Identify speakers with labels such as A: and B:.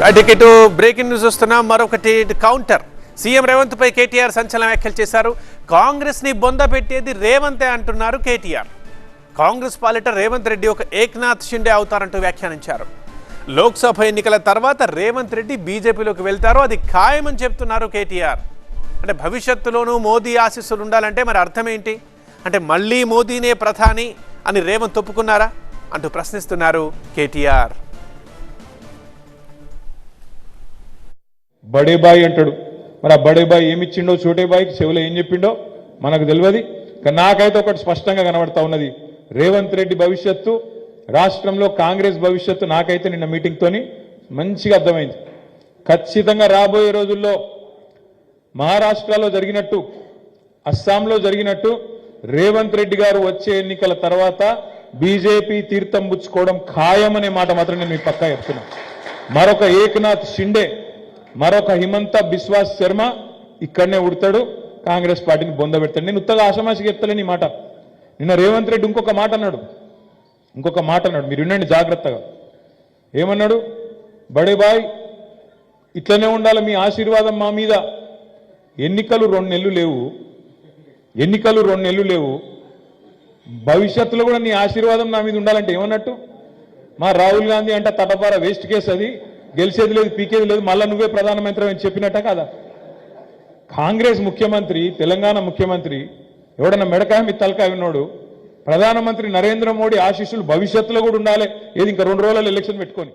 A: Right ఇటు breaking news వస్తున్నాం మరొకటి కౌంటర్ సీఎం రేవంత్ పై కేటీఆర్ సంచలన వ్యాఖ్యలు చేశారు. కాంగ్రెస్ని బొంద పెట్టేది రేవంతే అంటున్నారు కేటీఆర్. కాంగ్రెస్ పాలిట రేవంత్ రెడ్డి ఒక ఏక్నాథ్ షిండే అవుతారంటూ వ్యాఖ్యానించారు. లోక్సభ ఎన్నికల తర్వాత రేవంత్ రెడ్డి బీజేపీలోకి వెళ్తారు అది ఖాయమని చెప్తున్నారు కేటీఆర్. అంటే భవిష్యత్తులోనూ మోదీ ఆశీస్సులు ఉండాలంటే మరి అర్థం ఏంటి అంటే మళ్ళీ మోదీనే ప్రధాని అని రేవంత్ ఒప్పుకున్నారా? అంటూ ప్రశ్నిస్తున్నారు కేటీఆర్.
B: బడేబాయ్ అంటాడు. మరి ఆ బడే ఏమిచ్చిండో ఏమి ఇచ్చిండో చెవులో ఏం చెప్పిండో మనకు తెలియదు. కానీ నాకైతే ఒకటి స్పష్టంగా కనబడతా ఉన్నది. రేవంత్ రెడ్డి భవిష్యత్తు రాష్ట్రంలో కాంగ్రెస్ భవిష్యత్తు నాకైతే నిన్న మీటింగ్తోని మంచిగా అర్థమైంది. ఖచ్చితంగా రాబోయే రోజుల్లో మహారాష్ట్రలో జరిగినట్టు అస్సాంలో జరిగినట్టు రేవంత్ రెడ్డి గారు వచ్చే ఎన్నికల తర్వాత బీజేపీ తీర్థం పుచ్చుకోవడం ఖాయమనే మాట మాత్రం నేను మీ పక్కా చెప్తున్నా. మరొక ఏకనాథ్ షిండే మరొక హిమంత బిశ్వాస్ శర్మ ఇక్కడనే ఉడతాడు. కాంగ్రెస్ పార్టీని బొందబెడతాడు నేను ఉత్తగా ఆషమాషికి ఎత్తలేని ఈ మాట. నిన్న రేవంత్ రెడ్డి ఇంకొక మాట అన్నాడు. ఇంకొక మాట అన్నాడు. మీరు వినండి జాగ్రత్తగా. ఏమన్నాడు? బడే బాయ్ ఇట్లనే ఉండాలి మీ ఆశీర్వాదం మా మీద. ఎన్నికలు రెండు నెలలు లేవు. ఎన్నికలు రెండు నెలలు లేవు. భవిష్యత్తులో కూడా నీ ఆశీర్వాదం నా మీద ఉండాలంటే ఏమన్నట్టు? మా రాహుల్ గాంధీ అంటే తటపార వేస్ట్ కేసు అది. గెలిచేది లేదు పీకేది లేదు మళ్ళీ నువ్వే ప్రధానమంత్రి అని చెప్పినట్ట కదా? కాంగ్రెస్ ముఖ్యమంత్రి తెలంగాణ ముఖ్యమంత్రి ఎవడన్నా మెడకాయ మీ తలకాయ ఉన్నాడు ప్రధానమంత్రి నరేంద్ర మోడీ ఆశీస్సులు భవిష్యత్తులో కూడా ఉండాలి. ఏది ఇంకా రెండు రోజులలో ఎలక్షన్ పెట్టుకొని.